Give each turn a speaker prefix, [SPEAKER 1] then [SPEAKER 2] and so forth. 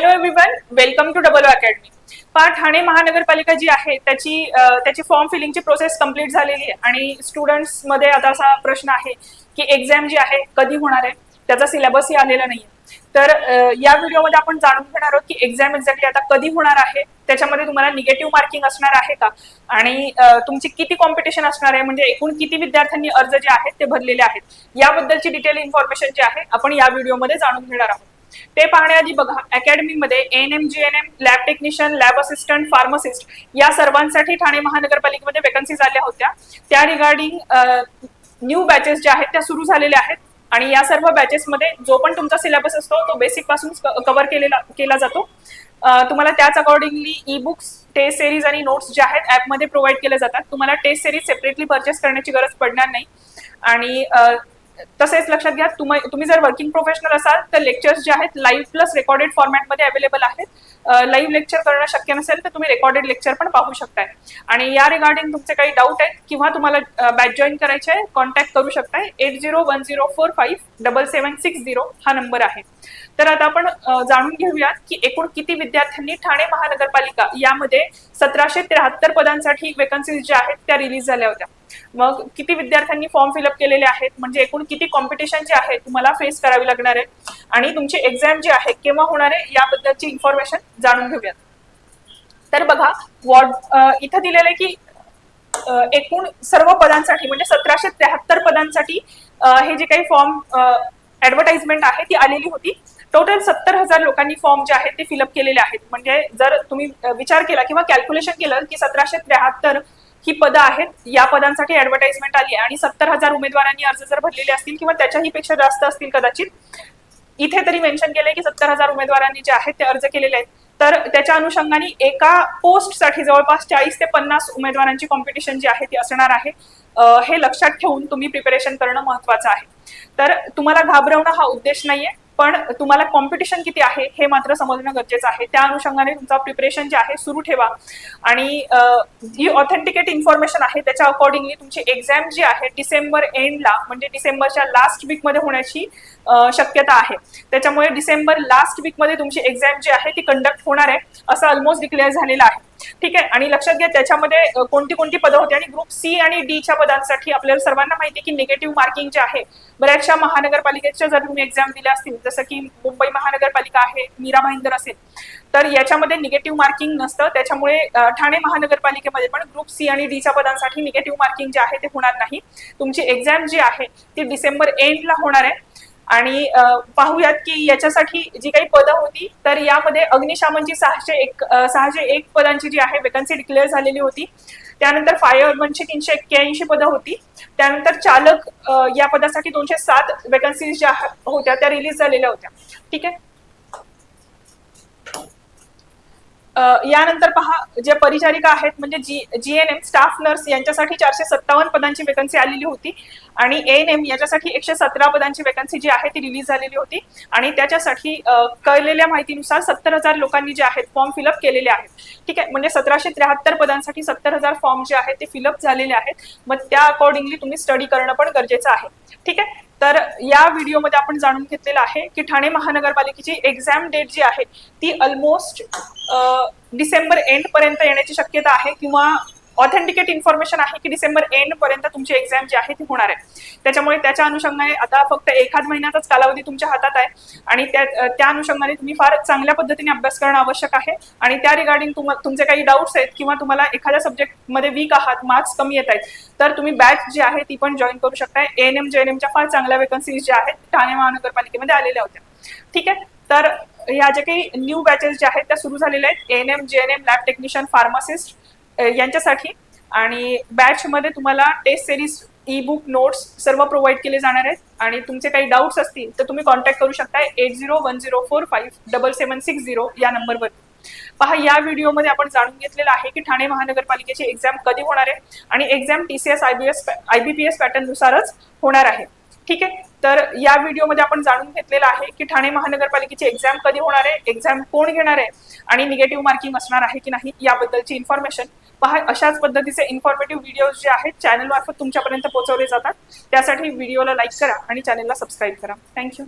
[SPEAKER 1] Hello everyone welcome to double academy पा ठाणे महानगरपालिका जी आहे त्याची त्याची फॉर्म फिलिंगची प्रोसेस कंप्लीट झालेली आहे. आणि स्टुडंट्समध्ये आता असा प्रश्न आहे की एक्झाम जी आहे कधी होणार आहे? त्याचा सिलेबसही आलेला नाही तर या व्हिडिओमध्ये आपण जाणून घेणार आहोत की एक्झाम एक्झॅक्टली आता कधी होणार आहे? त्याच्यामध्ये तुम्हाला निगेटिव्ह मार्किंग असणार आहे का? आणि तुमची किती कॉम्पिटिशन असणार आहे? म्हणजे एकूण किती विद्यार्थ्यांनी अर्ज जे आहेत ते भरलेले आहेत? याबद्दलची डिटेल इन्फॉर्मेशन जी आहे आपण या व्हिडिओमध्ये जाणून घेणार आहोत. ते पाहण्याआधी बघा अकॅडमीमध्ये N M G N M lab technician lab assistant pharmacist या सर्वांसाठी ठाणे महानगरपालिकेमध्ये वेकन्सीज आल्या होत्या. त्या रिगार्डिंग न्यू बॅचेस ज्या आहेत त्या सुरू झालेल्या आहेत. आणि या सर्व बॅचेसमध्ये जो पण तुमचा सिलेबस असतो तो बेसिकपासून कव्हर केलेला केला जातो. तुम्हाला त्याच accordingly E books test series आणि नोट्स ज्या आहेत ऍपमध्ये प्रोव्हाइड केले जातात. तुम्हाला टेस्ट सिरीज सेपरेटली परचेस करण्याची गरज पडणार नाही. आणि तसेच लक्षात घ्या तुम्ही तुम्ही जर वर्किंग प्रोफेशनल असाल तर लेक्चर्स जे आहेत लाईव्ह प्लस रेकॉर्डेड फॉर्मॅटमध्ये अवेलेबल आहेत. लाईव्ह लेक्चर करणं शक्य नसेल तर तुम्ही रेकॉर्डेड लेक्चर पण पाहू शकताय. आणि या रिगार्डिंग तुमचे काही डाऊट आहेत किंवा तुम्हाला बॅच जॉईन करायचे आहे कॉन्टॅक्ट करू शकताय. Eight zero one zero four five double seven six zero हा नंबर आहे. तर आता आपण जाणून घेऊयात की एकूण किती विद्यार्थ्यांनी ठाणे महानगरपालिका यामध्ये सतराशे त्र्याहत्तर पदांसाठी वेकन्सीज ज्या आहेत त्या रिलीज झाल्या होत्या. मग किती विद्यार्थ्यांनी फॉर्म फिलअप केलेले आहेत? म्हणजे एकूण किती कॉम्पिटिशन जे आहे तुम्हाला फेस करावी लागणार आहे? आणि तुमची एक्झाम जी आहे केव्हा होणार आहे याबद्दलची इन्फॉर्मेशन जाणून घेऊयात. तर बघा वॉर्ड इथं दिलेलं आहे की एकूण सर्व पदांसाठी म्हणजे सतराशे त्र्याहत्तर पदांसाठी हे जे काही फॉर्म ऍडव्हर्टाइजमेंट आहे ती आलेली होती. टोटल सत्तर हजार लोकांनी फॉर्म जे आहेत ते फिलअप केलेले आहेत. म्हणजे जर तुम्ही विचार केला किंवा कॅल्क्युलेशन केलं की सतराशे त्र्याहत्तर ही पदं आहेत या पदांसाठी ऍडव्हर्टाइजमेंट आली आहे आणि सत्तर हजार उमेदवारांनी अर्ज जर भरलेले असतील किंवा त्याच्याही पेक्षा जास्त असतील कदाचित इथे तरी मेन्शन केलंय की सत्तर हजार उमेदवारांनी जे आहेत ते अर्ज केलेले आहेत. तर त्याच्या अनुषंगाने एका पोस्टसाठी जवळपास चाळीस ते पन्नास उमेदवारांची कॉम्पिटिशन जी आहे ती असणार आहे. हे लक्षात ठेवून तुम्ही प्रिपरेशन करणं महत्वाचं आहे. तर तुम्हाला घाबरवणं हा उद्देश नाहीये. पण तुम्हाला कॉम्पिटिशन किती आहे हे मात्र समजणं गरजेचं आहे. त्या अनुषंगाने तुमचा प्रिपरेशन जे आहे सुरू ठेवा. आणि जी ऑथेंटिकेट इन्फॉर्मेशन आहे त्याच्या अकॉर्डिंगली तुमची एक्झाम जी आहे डिसेंबर एंडला म्हणजे डिसेंबरच्या लास्ट वीकमध्ये होण्याची शक्यता आहे. त्याच्यामुळे डिसेंबर लास्ट वीकमध्ये तुमची एक्झाम जी आहे ती कंडक्ट होणार आहे असं ऑलमोस्ट डिक्लेअर झालेलं आहे. ठीक आहे? आणि लक्षात घ्या त्याच्यामध्ये कोणती कोणती पदं होती? आणि ग्रुप सी आणि डी च्या पदांसाठी आपल्याला सर्वांना माहिती की निगेटिव्ह मार्किंग जे आहे बऱ्याचशा महानगरपालिकेच्या जर तुम्ही एक्झाम दिल्या असतील जसं की मुंबई महानगरपालिका आहे मीरा भाईंदर असेल तर याच्यामध्ये निगेटिव्ह मार्किंग नसतं. त्याच्यामुळे ठाणे महानगरपालिकेमध्ये पण ग्रुप सी आणि डी च्या पदांसाठी निगेटिव्ह मार्किंग जे आहे ते होणार नाही. तुमची एक्झाम जी आहे ती डिसेंबर एंडला होणार आहे. आणि पाहूयात की याच्यासाठी जी काही पदं होती तर यामध्ये अग्निशामनची सहाशे एक सहाशे एक पदांची जी आहे वेकन्सी डिक्लेअर झालेली होती. त्यानंतर फायरमनची तीनशे एक्क्याऐंशी पदं होती. त्यानंतर चालक या पदासाठी दोनशे सात वेकन्सीज ज्या होत्या त्या रिलीज झालेल्या होत्या. ठीक आहे? यानंतर पहा जे परिचारिका आहेत म्हणजे G G N M staff nurse यांच्यासाठी चारशे सत्तावन्न पदांची वेकन्सी आलेली होती. आणि एन एम याच्यासाठी एकशे सतरा पदांची वेकन्सी जी आहे ती रिलीज झालेली होती. आणि त्याच्यासाठी कळलेल्या माहितीनुसार सत्तर हजार लोकांनी जे आहेत फॉर्म फिलअप केलेले आहेत. ठीक आहे म्हणजे सतराशे त्र्याहत्तर पदांसाठी सत्तर हजार फॉर्म जे आहेत ते फिलअप झालेले आहेत. मग त्या अकॉर्डिंगली तुम्ही स्टडी करणं पण गरजेचं आहे. ठीक आहे? तर या व्हिडिओमध्ये आपण जाणून घेतलेलं आहे की ठाणे महानगरपालिकेची एक्झाम डेट जी आहे ती ऑलमोस्ट डिसेंबर एंड पर्यंत येण्याची शक्यता आहे किंवा ऑथेंटिकेट इन्फॉर्मेशन आहे की डिसेंबर एंड पर्यंत तुमची एक्झाम जी आहे ती होणार आहे. त्याच्यामुळे त्याच्या अनुषंगाने आता फक्त एखाद महिन्याचाच कालावधी तुमच्या हातात आहे आणि त्या त्या अनुषंगाने तुम्ही फार चांगल्या पद्धतीने अभ्यास करणं आवश्यक आहे. आणि त्या रिगार्डिंग तुमचे काही डाऊट्स आहेत किंवा तुम्हाला एखाद्या सब्जेक्टमध्ये वीक आहात मार्क्स कमी येत आहेत तर तुम्ही बॅच जी आहे ती पण जॉईन करू शकताय. एन एम जे एन एमच्या फार चांगल्या वेकन्सीज ज्या आहेत ठाणे महानगरपालिकेमध्ये आलेल्या होत्या. ठीक आहे? तर ह्या ज्या काही न्यू बॅचेस ज्या आहेत त्या सुरू झालेल्या आहेत. N M J N M lab technician pharmacist यांच्यासाठी. आणि बॅचमध्ये तुम्हाला test series E book notes सर्व प्रोव्हाइड केले जाणार आहेत. आणि तुमचे काही डाऊट्स असतील तर तुम्ही कॉन्टॅक्ट करू शकता eight zero one zero four five double seven six zero या नंबरवर पहा या व्हिडिओमध्ये आपण जाणून घेतलेलं आहे की ठाणे महानगरपालिकेची एक्झाम कधी होणार आहे आणि exam T C S I B S I B P S पॅटर्ननुसारच होणार आहे. ठीक आहे? तर या व्हिडिओमध्ये आपण जाणून घेतलेलं आहे की ठाणे महानगरपालिकेची एक्झाम कधी होणार आहे एक्झाम कोण घेणार आहे आणि निगेटिव्ह मार्किंग असणार आहे की नाही याबद्दलची इन्फॉर्मेशन पहा अशाच पद्धतीचे इन्फॉर्मेटिव्ह व्हिडिओज जे आहेत चॅनल मार्फत तुमच्यापर्यंत पोहोचवले जातात. त्यासाठी व्हिडिओला लाईक करा आणि चॅनलला सबस्क्राईब करा. थँक्यू